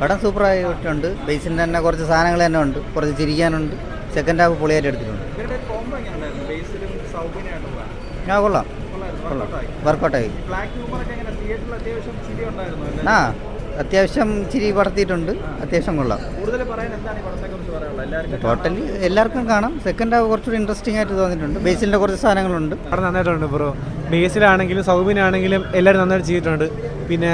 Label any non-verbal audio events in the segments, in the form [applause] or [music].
പടം സൂപ്പറായിട്ടുണ്ട് ബേസിന്റെ തന്നെ കുറച്ച് സാധനങ്ങൾ തന്നെ ഉണ്ട്. കുറച്ച് ചിരിക്കാനുണ്ട്. സെക്കൻഡ് ഹാഫ് പൊളിയായിട്ട് എടുത്തിട്ടുണ്ട്. ആ കൊള്ളാം. കൊള്ളാം വർക്കൗട്ടായി ആ അത്യാവശ്യം ചിരി പടത്തിയിട്ടുണ്ട് അത്യാവശ്യം കൊള്ളാം. ടോട്ടലി എല്ലാവർക്കും കാണാം. സെക്കൻഡ് ഹാഫ് കുറച്ചുകൂടി ഇൻട്രസ്റ്റിംഗ് ആയിട്ട് തോന്നിയിട്ടുണ്ട്. ബേസിലിന്റെ കുറച്ച് സാധനങ്ങളുണ്ട്. അവിടെ നന്നായിട്ടുണ്ട് ബ്രോ. ബേസിലാണെങ്കിലും സൗബിനാണെങ്കിലും എല്ലാവരും നന്നായിട്ട് ചെയ്തിട്ടുണ്ട്. പിന്നെ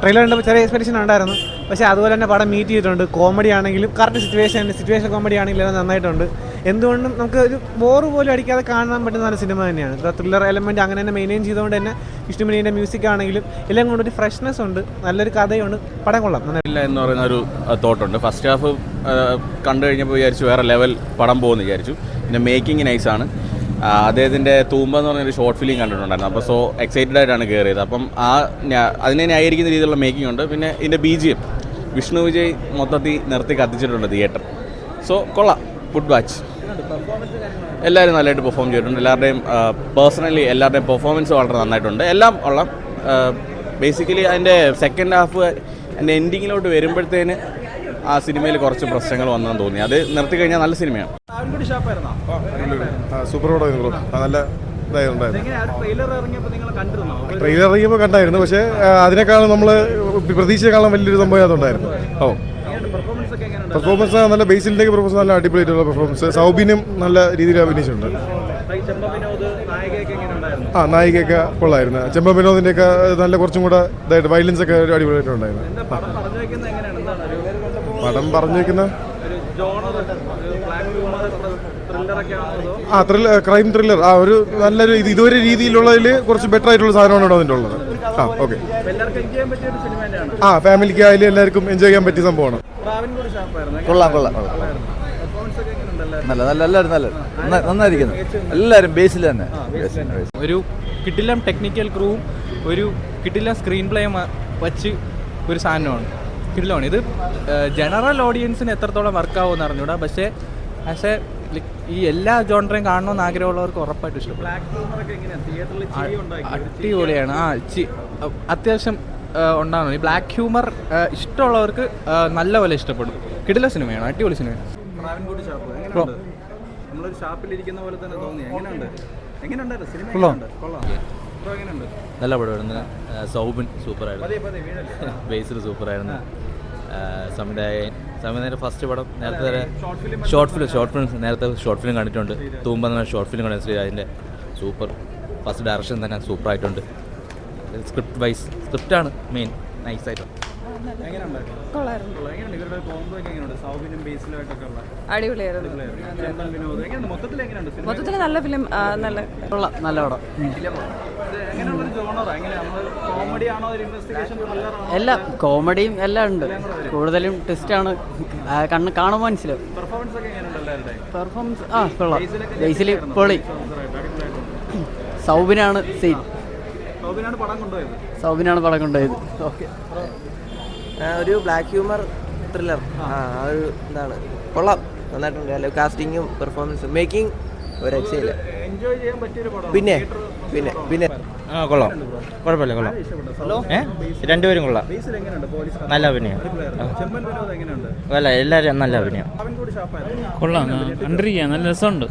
ട്രെയിലർ കണ്ടപ്പോൾ ചെറിയ എക്സ്പെക്ടേഷൻ ഉണ്ടായിരുന്നു. പക്ഷേ അതുപോലെ തന്നെ പടം മീറ്റ് ചെയ്തിട്ടുണ്ട്. കോമഡി ആണെങ്കിലും കറക്റ്റ് സിറ്റുവേഷൻ സിറ്റുവേഷൻ കോമഡി ആണെങ്കിലും നന്നായിട്ടുണ്ട്. എന്തുകൊണ്ടും നമുക്ക് ഒരു ബോറ് പോലും അടിക്കാതെ കാണാൻ പറ്റുന്ന നല്ല സിനിമ തന്നെയാണ്. ത്രില്ലർ എലമെന്റ് അങ്ങനെ തന്നെ മെയിന്റെയിൻ ചെയ്തുകൊണ്ട് തന്നെ വിഷ്ണുമണിയുടെ മ്യൂസിക് ആണെങ്കിലും എല്ലാം കൊണ്ടൊരു ഫ്രഷ്നെസ് ഉണ്ട്. നല്ലൊരു കഥയുണ്ട്. പടം കൊള്ളാം. നല്ല എന്ന് പറയുന്ന ഒരു തോട്ടുണ്ട് ഫസ്റ്റ് ഹാഫ് കണ്ടു കഴിഞ്ഞപ്പോൾ വിചാരിച്ചു വേറെ ലെവൽ പടം പോകുമെന്ന് വിചാരിച്ചു. പിന്നെ മേക്കിംഗ് നൈസാണ് അദ്ദേഹത്തിന്റെ തൂമ്പ എന്ന് പറഞ്ഞൊരു ഷോർട്ട് ഫിലിം കണ്ടിട്ടുണ്ടായിരുന്നു. അപ്പോൾ സോ എക്സൈറ്റഡ് ആയിട്ടാണ് കയറിയത് അപ്പം ആ അതിനെ ന്യായീകരിക്കുന്ന രീതിയിലുള്ള മേക്കിംഗ് ഉണ്ട്. പിന്നെ ഇതിന്റെ B G M Vishnu Vijay മൊത്തത്തിൽ നിർത്തി കത്തിച്ചിട്ടുണ്ട് തിയേറ്റർ സോ കൊള്ളാം. ഗുഡ് വാച്ച് എല്ലാവരും നല്ലതായിട്ട് പെർഫോം ചെയ്തിട്ടുണ്ട്. എല്ലാവരുടെയും പേഴ്സണലി എല്ലാവരുടെയും പെർഫോമൻസ് വളരെ നന്നായിട്ടുണ്ട്. എല്ലാം കൊള്ളാം. ബേസിക്കലി അതിന്റെ സെക്കൻഡ് ഹാഫ് അതിന്റെ എൻഡിങ്ങിലോട്ട് വരുമ്പോഴത്തേന് ആ സിനിമയിൽ കുറച്ച് പ്രശ്നങ്ങൾ വന്നെന്ന് തോന്നി. അത് നിർത്തി കഴിഞ്ഞാൽ നല്ല സിനിമയാണ്. സൂപ്പർ പടമായിരുന്നു നല്ല ട്രെയിലർ ഇറങ്ങിയപ്പോൾ നിങ്ങൾ കണ്ടിരുന്നോ? ട്രെയിലർ ഇറങ്ങിയപ്പോൾ കണ്ടായിരുന്നു. പക്ഷേ അതിനേക്കാളും നമ്മൾ പ്രതീക്ഷയെക്കാളും വലിയൊരു സംഭവം അതുണ്ടായിരുന്നു. ഓ. പെർഫോമൻസ് ഒക്കെ എങ്ങനെയുണ്ട്? പെർഫോമൻസ് നല്ല ബേസിലിന്റെയൊക്കെ പെർഫോമൻസ് നല്ല അടിപൊളിയായിട്ടുള്ള പെർഫോമൻസ് സൗബിനും നല്ല രീതിയിൽ അഭിനയിച്ചിട്ടുണ്ട്. ആ നായികയൊക്കെ കൊള്ളായിരുന്നു. ചെമ്പ വിനോദിന്റെയൊക്കെ നല്ല കുറച്ചും കൂടെ ഇതായിട്ട് വയലൻസ് ഒക്കെ അടിപൊളിയായിട്ടുണ്ടായിരുന്നു. പടം പറഞ്ഞു വെക്കുന്നത് എങ്ങനെയാണ് എന്താണ് ഒരു പടം പറഞ്ഞു വെക്കുന്ന ഒരു ജോണർ ബ്ലാക്ക് ഹ്യൂമർ ത്രില്ലറൊക്കെ ആണോ അതോ ആ ത്രില്ലർ ക്രൈം ത്രില്ലർ ആ ഒരു നല്ലൊരു ഇത് ഇതുവരെ രീതിയിലുള്ളതിൽ കുറച്ച് ബെറ്റർ ആയിട്ടുള്ള സാധനമാണ് അതിന്റെ ഉള്ളത് ആ ഓക്കെ എല്ലാവർക്കും എൻജോയ് ചെയ്യാൻ പറ്റിയ ഒരു സിനിമ ആ ഫാമിലിക്ക് ആയാലും എല്ലാവർക്കും എൻജോയ് ചെയ്യാൻ പറ്റിയ സംഭവമാണ്. കൊള്ളാം കൊള്ളാം നല്ല നല്ല എല്ലാവരും നല്ല. നന്നായിരിക്കുന്നു. എല്ലാവരും ബേസിൽ തന്നെ. ഒരു കിട്ടില്ല ടെക്നിക്കൽ ക്രൂവും ഒരു കിട്ടില്ല സ്ക്രീൻ പ്ലേയും വച്ച് ഒരു സാധനമാണ്. കിടിലമാണ്. ഇത് ജനറൽ ഓഡിയൻസിന് എത്രത്തോളം വർക്കാവുമെന്ന് അറിഞ്ഞൂടാ പക്ഷേ പക്ഷേ എ ഈ എല്ലാ ജോണറേയും കാണണമെന്ന് ആഗ്രഹമുള്ളവർക്ക് ഉറപ്പായിട്ട് ഇഷ്ടപ്പെടും. അടിപൊളിയാണ്. ആ ചി- അത്യാവശ്യം ഉണ്ടാകുന്നു. ഈ ബ്ലാക്ക് ഹ്യൂമർ ഇഷ്ടമുള്ളവർക്ക് നല്ലപോലെ ഇഷ്ടപ്പെടും. കിടില സിനിമയാണ്? അടിപൊളി സിനിമയാണ് നല്ല പടമായിരുന്നു. സൗബിൻ സൂപ്പറായിരുന്നു. ബേസിൽ [laughs] സൂപ്പറായിരുന്നു. സംവിധായകൻ സംവിധായകന്റെ ഫസ്റ്റ് പടം നേരത്തെ തന്നെ ഷോർട്ട് ഫിലിം ഷോർട്ട് ഫിലിം നേരത്തെ ഷോർട്ട് ഫിലിം കണ്ടിട്ടുണ്ട്. തൂമ്പ എന്ന ഷോർട്ട് ഫിലിം കണ്ടു ശ്രീരാജിന്റെ സൂപ്പർ ഫസ്റ്റ് ഡയറക്ഷൻ തന്നെ സൂപ്പറായിട്ടുണ്ട് സ്ക്രിപ്റ്റ് വൈസ് സ്ക്രിപ്റ്റാണ് മെയിൻ നൈസായിട്ട് അടിപൊളിയായിരുന്നു. മൊത്തത്തിൽ നല്ല ഫിലിം നല്ല നല്ല പടം. ഇത് എങ്ങനെയുള്ളൊരു ജോണറാ എങ്ങനെ കോമഡി ആണോ ഒരു ഇൻവെസ്റ്റിഗേഷൻ ത്രില്ലറാണോ എല്ലാം കോമഡിയും എല്ലാം ഉണ്ട് കൂടുതലും ടെസ്റ്റാണ് കണ്ണ് കാണുമ്പോൾ മനസ്സിലാവും. പെർഫോമൻസ് ആ കൊള്ളാം. ബേസിൽ പൊളി. സൗബിനാണ് സീൻ സൗബിനാണ് പടം കൊണ്ടുപോയത്. സൗബിനാണ് പടം കൊണ്ടുപോയത്. ഓക്കെ. ഒരു ബ്ലാക്ക് ഹ്യൂമർ ത്രില്ലർ ആ. ഒരു ഇതാണ്. കൊള്ളാം. നന്നായിട്ടുണ്ട്. അല്ല? കാസ്റ്റിങ്ങും പെർഫോമൻസും മേക്കിംഗ് ഒരു രക്ഷയില്ല പിന്നെ പിന്നെ പിന്നെ. ആ കൊള്ളാം. കുഴപ്പമില്ല കൊള്ളാം. ഏ? രണ്ടുപേരും കൊള്ളാം. നല്ല അഭിനയം. അല്ല എല്ലാവരും നല്ല അഭിനയം. അവൻ കൂടി ഷാപ്പായിരുന്നു കൊള്ളാം. കണ്ടിരിക്കുക നല്ല രസമുണ്ട്.